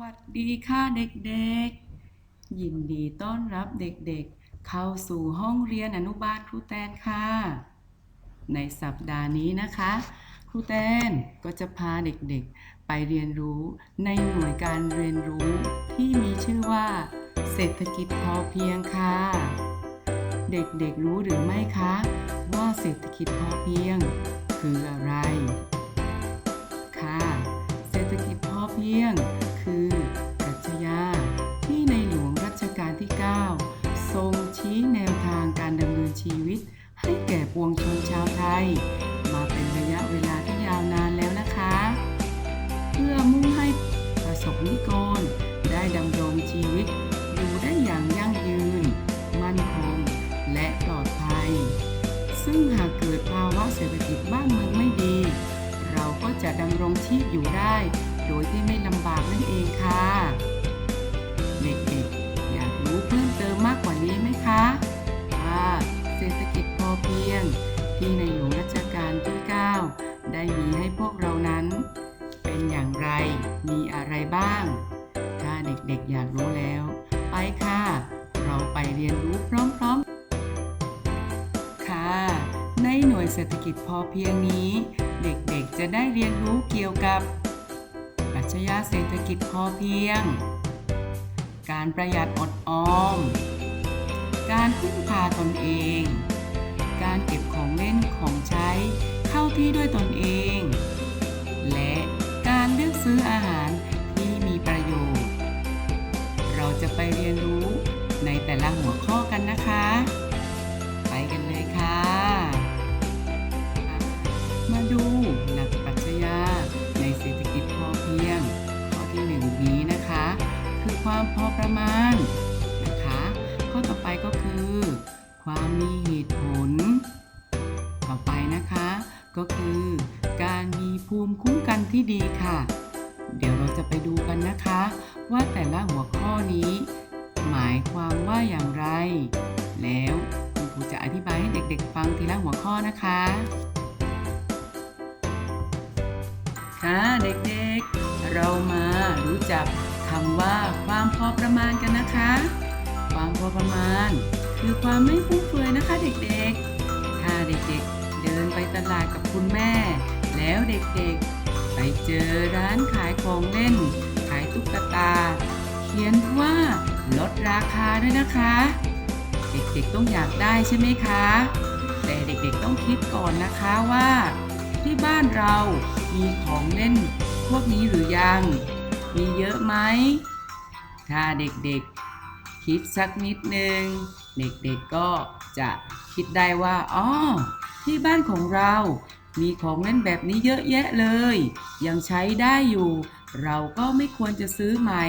วัสดีค่ะเด็กๆ ยินดีต้อนรับเด็กๆ เข้าสู่ห้องเรียนอนุบาลครูแตนค่ะ ในสัปดาห์นี้นะคะ ครูแตนก็จะพาเด็กๆ ไปเรียนรู้ในหน่วยการเรียนรู้ที่มีชื่อว่า เศรษฐกิจพอเพียงค่ะ เด็กๆรู้หรือไม่คะ ว่าเศรษฐกิจพอเพียง ชีพอยู่ได้ โดยที่ไม่ลำบากนั่นเองค่ะ เด็กๆ อยากรู้เพิ่มเติมมากกว่านี้ไหมคะว่าเศรษฐกิจพอเพียง ที่ในหลวงรัชกาลที่ 9 ได้มีให้พวกเรานั้น เป็นอย่างไรมีอะไรบ้าง ถ้าเด็กๆ อยากรู้แล้ว ไปค่ะ เราไปเรียนรู้พร้อมๆ ค่ะ ในหน่วยเศรษฐกิจพอเพียงนี้ เด็กๆ จะได้เรียนรู้เกี่ยวกับปรัชญาเศรษฐกิจพอเพียง การประหยัดอดออม การพึ่งพาตนเอง การเก็บของเล่นของใช้เข้าที่ด้วยตนเอง ความพอประมาณนะคะ ข้อต่อไปก็คือ ความมีเหตุผล ต่อไปนะคะ ก็คือ การมีภูมิคุ้มกันที่ดีค่ะ เดี๋ยวเราจะไปดูกันนะคะ ว่าแต่ละหัวข้อนี้ หมายความว่าอย่างไร แล้วคุณครูจะอธิบายให้เด็กๆ ฟังทีละหัวข้อนะคะค่ะเด็กๆ เรามารู้จัก คำว่าความพอประมาณกันนะคะ ความพอประมาณ คือความไม่ฟุ่มเฟือยนะคะ เด็กๆ ถ้าเด็กๆ เดินไปตลาดกับคุณแม่ แล้วเด็กๆ ไปเจอร้านขายของเล่น ขายตุ๊กตา เขียนว่าลดราคาด้วยนะคะ เด็กๆต้องอยากได้ใช่ไหมคะ แต่เด็กๆต้องคิดก่อนนะคะว่า ที่บ้านเรามีของเล่นพวกนี้หรือยัง มีเยอะไหม ถ้าเด็กๆคิดสักนิดนึง เด็กๆก็จะคิดได้ว่า อ๋อ ที่บ้านของเรา มีของเล่นแบบนี้เยอะแยะเลย ยังใช้ได้อยู่ เราก็ไม่ควรจะซื้อใหม่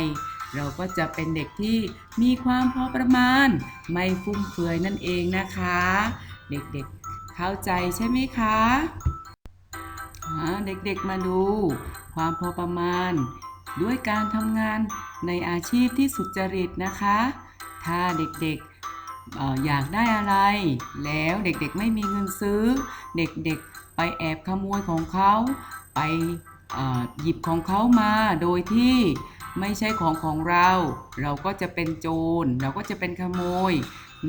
เราก็จะเป็นเด็กที่มีความพอประมาณ ไม่ฟุ่มเฟือยนั่นเองนะคะ เด็กๆเข้าใจใช่ไหมคะเด็กๆมาดู ความพอประมาณ ด้วยการทำงานในอาชีพที่สุจริตนะคะ ถ้าเด็กๆออยากได้อะไร แล้วเด็กๆไม่มีเงินซื้อ เด็กๆไปแอบขโมยของเขา ไปหยิบของเขามาโดยที่ไม่ใช่ของของเรา เราก็จะเป็นโจร เราก็จะเป็นขโมย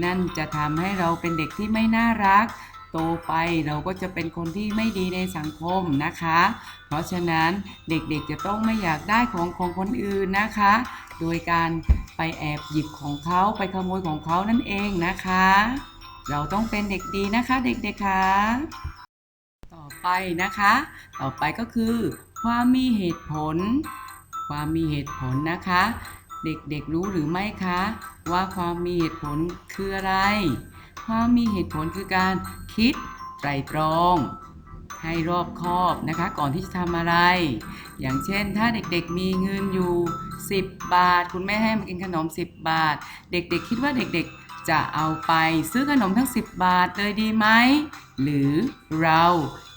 นั่นจะทำให้เราเป็นเด็กที่ไม่น่ารัก โตไปเราก็จะเป็นคนที่ไม่ดีในสังคมนะคะ เพราะฉะนั้นเด็กๆจะต้องไม่อยากได้ของของคนอื่นนะคะ โดยการไปแอบหยิบของเขาไปขโมยของเขานั่นเองนะคะ เราต้องเป็นเด็กดีนะคะเด็กๆค่ะต่อไปนะคะ ต่อไปก็คือ ความมีเหตุผล ความมีเหตุผลนะคะ เด็กๆรู้หรือไม่คะ ว่าความมีเหตุผลคืออะไร ความมีเหตุผลคือการคิดไตรตรอง ให้รอบคอบนะคะ ก่อนที่จะทำอะไร อย่างเช่น ถ้าเด็กๆมีเงินอยู่ 10 บาท คุณแม่ให้มากินขนม 10 บาท เด็กๆ คิดว่าเด็กๆ จะเอาไปซื้อขนมทั้ง 10 บาทเลยดีไหม หรือเรา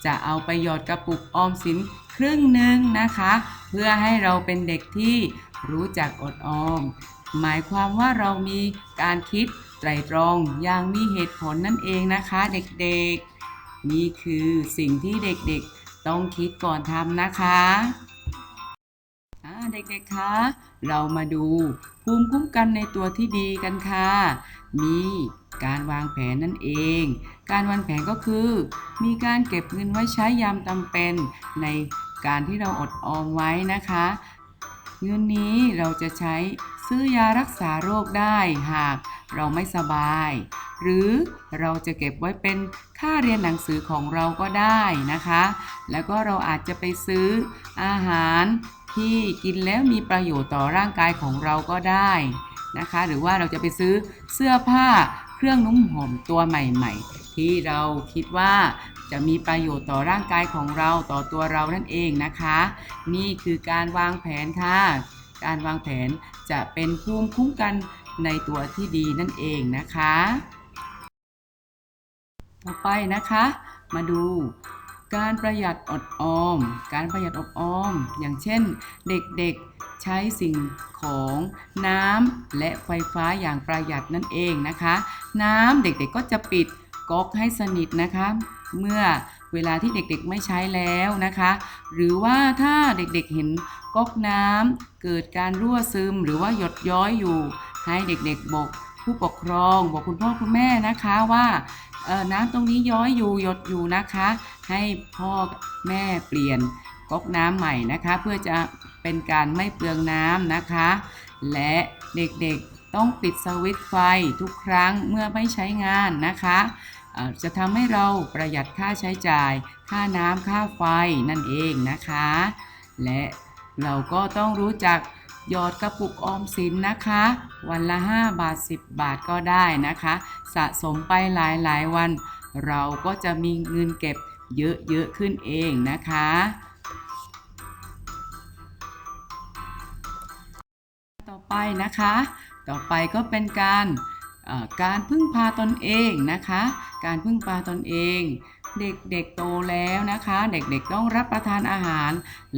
จะเอาไปหยอดกระปุกออมสินครึ่งหนึ่งนะคะ เพื่อให้เราเป็นเด็กที่รู้จักอดออม หมายความว่าเรามีการคิด ไตรตรองอย่างมีเหตุผลนั่นเองนะคะเด็กๆ นี่คือสิ่งที่เด็กๆต้องคิดก่อนทำนะคะเด็กๆ คะ เรามาดูภูมิคุ้มกันในตัวที่ดีกันค่ะ มีการวางแผนนั่นเอง การวางแผนก็คือ มีการเก็บเงินไว้ใช้ยามจำเป็นในการที่เราอดออมไว้นะคะ เงินนี้เราจะใช้ซื้อยารักษาโรคได้หาก เราไม่สบาย หรือเราจะเก็บไว้เป็นค่าเรียนหนังสือของเราก็ได้นะคะ แล้วก็เราอาจจะไปซื้ออาหารที่กินแล้วมีประโยชน์ต่อร่างกายของเราก็ได้นะคะ หรือว่าเราจะไปซื้อเสื้อผ้าเครื่องนุ่มห่มตัวใหม่ ๆ ที่เราคิดว่าจะมีประโยชน์ต่อร่างกายของเราต่อตัวเรานั่นเองนะคะ นี่คือการวางแผนค่ะ การวางแผนจะเป็นภูมิคุ้มกัน ในตัวที่ดีนั่นเองนะคะ ต่อไปนะคะ มาดูการประหยัดอดออม การประหยัดอดออม อย่างเช่น เด็กๆใช้สิ่งของน้ำและไฟฟ้าอย่างประหยัดนั่นเองนะคะ น้ำเด็กๆก็จะปิดก๊อกให้สนิทนะคะ เมื่อเวลาที่เด็กๆไม่ใช้แล้วนะคะ หรือว่าถ้าเด็กๆเห็นก๊อกน้ำเกิดการรั่วซึมหรือว่าหยดย้อยอยู่ ให้เด็กๆบอกผู้ปกครอง บอกคุณพ่อคุณแม่นะคะว่าน้ำตรงนี้ย้อยอยู่หยดอยู่นะคะ ให้พ่อแม่เปลี่ยนก๊อกน้ำใหม่นะคะ เพื่อจะเป็นการไม่เปลืองน้ำนะคะ และเด็กๆต้องปิดสวิตช์ไฟทุกครั้งเมื่อไม่ใช้งานนะคะจะทำให้เราประหยัดค่าใช้จ่าย ค่าน้ำค่าไฟนั่นเองนะคะ และเราก็ต้องรู้จัก หยอดกระปุกออมสินนะคะ วันละ 5 บาท 10 บาทก็ได้นะคะ สะสมไปหลายๆวัน เราก็จะมีเงินเก็บเยอะๆขึ้นเองนะคะต่อไปนะคะ ต่อไปก็เป็นการการพึ่งพาตนเองนะคะ การพึ่งพาตนเอง เด็กๆโตแล้วนะคะ เด็กๆต้องรับประทานอาหาร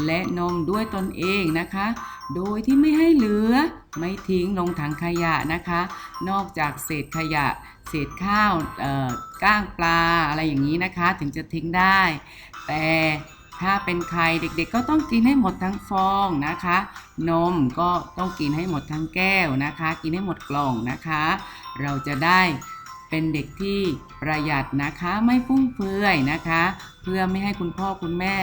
และนมด้วยตนเองนะคะ โดยที่ไม่ให้เหลือไม่ทิ้งลงถังขยะนะคะ นอกจากเศษขยะ เศษข้าวก้างปลาอะไรอย่างนี้นะคะ ถึงจะทิ้งได้ แต่ถ้าเป็นไข่เด็กๆ ก็ต้องกินให้หมดทั้งฟองนะคะ นมก็ต้องกินให้หมดทั้งแก้วนะคะ กินให้หมดกล่องนะคะ เราจะได้ เป็นเด็กที่ประหยัดนะคะไม่ฟุ่มเฟือยนะคะ เพื่อไม่ให้คุณพ่อคุณแม่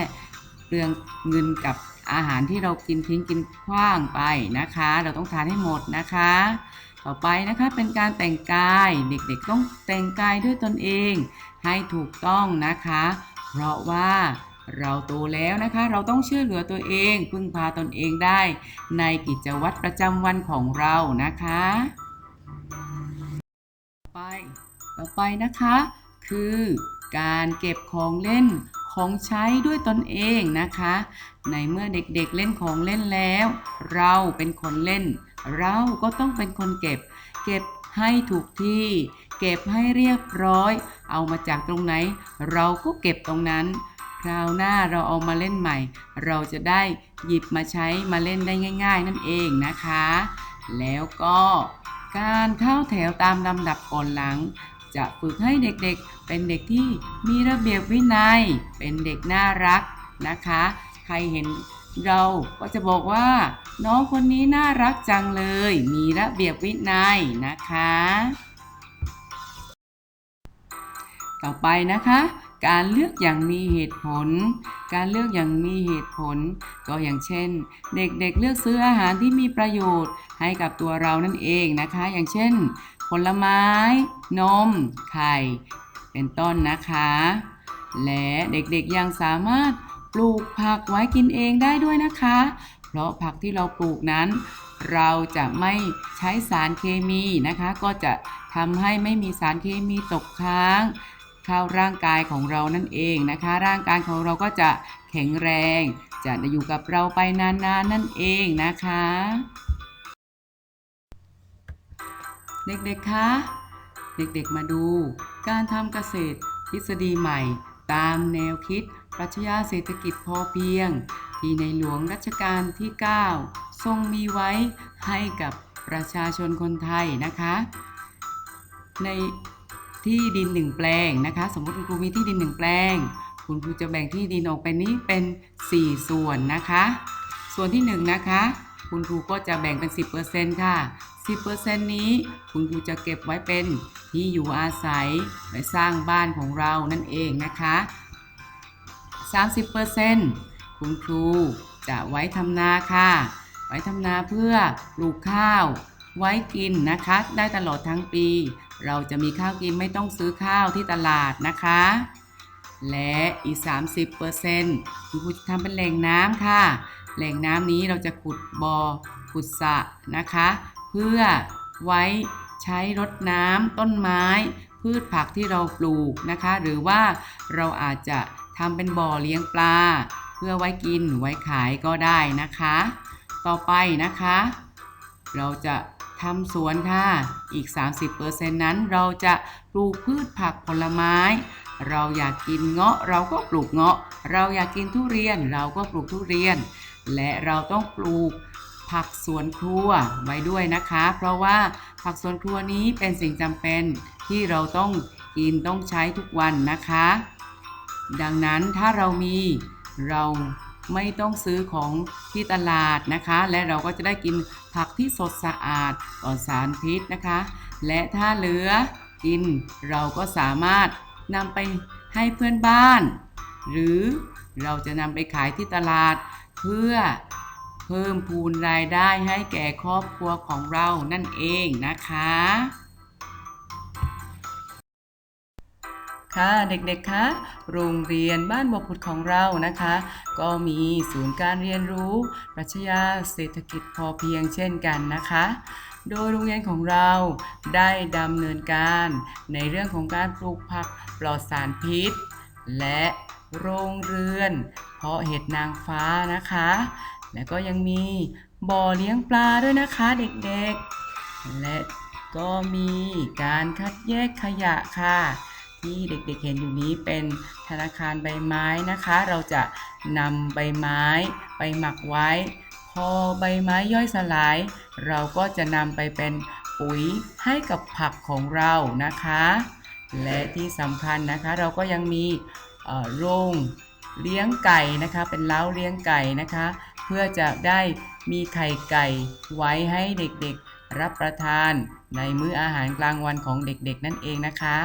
เปลืองเงินกับอาหารที่เรากินทิ้งกินขว้างไปนะคะ เราต้องทานให้หมดนะคะ ต่อไปนะคะเป็นการแต่งกายเด็กๆต้องแต่งกายด้วยตนเอง ให้ถูกต้องนะคะ เพราะว่าเราโตแล้วนะคะ เราต้องช่วยเหลือตัวเอง พึ่งพาตนเองได้ ในกิจวัตรประจำวันของเรานะคะ ต่อไปต่อไปนะคะ คือการเก็บของเล่นของใช้ด้วยตนเองนะคะ ในเมื่อเด็กๆเเล่นของเล่นแล้ว เราเป็นคนเล่น เราก็ต้องเป็นคนเก็บ เก็บให้ถูกที่ เก็บให้เรียบร้อย เอามาจากตรงไหน เราก็เก็บตรงนั้น คราวหน้าเราเอามาเล่นใหม่ เราจะได้หยิบมาใช้มาเล่นได้ง่าย ๆ นั่นเองนะคะ แล้วก็ การเข้าแถวตามลำดับก่อนหลัง จะฝึกให้เด็กๆ เป็นเด็กที่มีระเบียบวินัย เป็นเด็กน่ารักนะคะ ใครเห็นเราก็จะบอกว่า น้องคนนี้น่ารักจังเลย มีระเบียบวินัยนะคะ ต่อไปนะคะ การเลือกอย่างมีเหตุผล การเลือกอย่างมีเหตุผล ก็อย่างเช่น เด็กๆเเลือกซื้ออาหารที่มีประโยชน์ให้กับตัวเรานั่นเองนะคะ อย่างเช่น ผลไม้ นม ไข่ เป็นต้นนะคะ และเด็กๆยังสามารถปลูกผักไว้กินเองได้ด้วยนะคะ เพราะผักที่เราปลูกนั้น เราจะไม่ใช้สารเคมีนะคะ ก็จะทำให้ไม่มีสารเคมีตกค้าง เข้าร่างกายของเรานั่นเองนะคะ ร่างกายของเราก็จะแข็งแรง จะอยู่กับเราไปนานๆนนั่นเองนะคะ เด็กๆคะเด็กๆมาดู การทำเกษตรทฤษฎีใหม่ ตามแนวคิด ปรัชญาเศรษฐกิจพอเพียง ที่ในหลวงรัชกาลที่ 9 ทรงมีไว้ให้กับประชาชนคนไทยนะคะ ใน ที่ดินหนึ่งแปลงนะคะ สมมติคุณครูมีที่ดินหนึ่งแปลง คุณครูจะแบ่งที่ดินออกเป็นนี้เป็น 4 ส่วนนะคะ ส่วนที่ 1 นะคะ คุณครูก็จะแบ่งเป็น 10%ค่ะ 10%นี้คุณครูจะเก็บไว้เป็นที่อยู่อาศัยไว้สร้างบ้านของเรานั่นเองนะคะ 30%คุณครูจะไว้ทำนาค่ะ ไว้ทำนาเพื่อปลูกข้าว ไว้กินนะคะ ได้ตลอดทั้งปีเราจะมีข้าวกินไม่ต้องซื้อข้าวที่ตลาดนะคะ และอีก 30%คุณครูจะทำเป็นแหล่งน้ำค่ะ แหล่งน้ำนี้เราจะขุดบ่อขุดสระนะคะ เพื่อไว้ใช้รดน้ำต้นไม้ พืชผักที่เราปลูกนะคะ หรือว่าเราอาจจะทำเป็นบ่อเลี้ยงปลา เพื่อไว้กินไว้ขายก็ได้นะคะ ต่อไปนะคะ เราจะ ทำสวนค่ะ อีก 30%นั้นเราจะปลูกพืชผักผลไม้ เราอยากกินเงาะเราก็ปลูกเงาะ เราอยากกินทุเรียนเราก็ปลูกทุเรียน และเราต้องปลูกผักสวนครัวไว้ด้วยนะคะ เพราะว่าผักสวนครัวนี้เป็นสิ่งจำเป็นที่เราต้องกินต้องใช้ทุกวันนะคะ ดังนั้นถ้าเรามีเราไม่ต้องซื้อของที่ตลาดนะคะ และเราก็จะได้กิน ผักที่สดสะอาดปลอดสารพิษนะคะ และถ้าเหลือกินเราก็สามารถนำไปให้เพื่อนบ้าน หรือเราจะนำไปขายที่ตลาดเพื่อเพิ่มพูนรายได้ให้แก่ครอบครัวของเรานั่นเองนะคะ ค่ะเด็กๆคะโรงเรียนบ้านบัวผุดของเรานะคะ ก็มีศูนย์การเรียนรู้ปรัชญาเศรษฐกิจพอเพียงเช่นกันนะคะ โดยโรงเรียนของเราได้ดำเนินการในเรื่องของการปลูกผักปลอดสารพิษ และโรงเรือน เพาะเห็ดนางฟ้านะคะ และก็ยังมีบ่อเลี้ยงปลาด้วยนะคะเด็กๆ และก็มีการคัดแยกขยะค่ะ ที่เด็กๆเห็นอยู่นี้เป็นธนาคารใบไม้นะคะ เราจะนำใบไม้ไปหมักไว้ พอใบไม้ย่อยสลาย เราก็จะนำไปเป็นปุ๋ยให้กับผักของเรานะคะ และที่สำคัญนะคะเราก็ยังมีโรงเลี้ยงไก่นะคะ เป็นเล้าเลี้ยงไก่นะคะ เพื่อจะได้มีไข่ไก่ไว้ให้เด็กๆรับประทานในมื้ออาหารกลางวันของเด็กๆนั่นเองนะคะ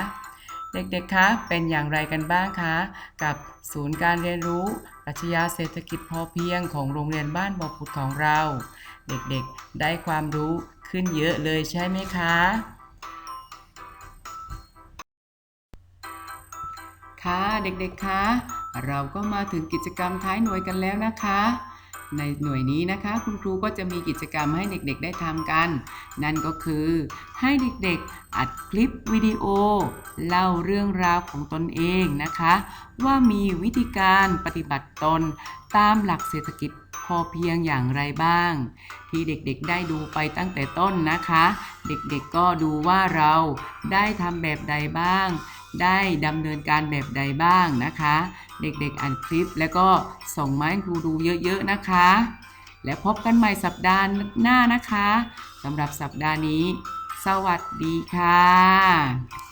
เด็กๆ คะ เป็นอย่างไรกันบ้างคะ กับศูนย์การเรียนรู้ปรัชญาเศรษฐกิจพอเพียงของโรงเรียนบ้านบ่อผุดของเรา เด็กๆ ได้ความรู้ขึ้นเยอะเลยใช่ไหมคะ ค่ะ เด็กๆ คะ เราก็มาถึงกิจกรรมท้ายหน่วยกันแล้วนะคะ ในหน่วยนี้นะคะ คุณครูก็จะมีกิจกรรมให้เด็กๆได้ทำกัน นั่นก็คือให้เด็กๆอัดคลิปวิดีโอ เล่าเรื่องราวของตนเองนะคะ ว่ามีวิธีการปฏิบัติตนตามหลักเศรษฐกิจพอเพียงอย่างไรบ้าง ที่เด็กๆได้ดูไปตั้งแต่ต้นนะคะ เด็กๆก็ดูว่าเราได้ทำแบบใดบ้าง ได้ดำเนินการแบบใดบ้างนะคะ เด็กๆอ่านคลิปแล้วก็ส่งมาให้ครูดูเยอะๆนะคะ และพบกันใหม่สัปดาห์หน้านะคะสำหรับสัปดาห์นี้ สวัสดีค่ะ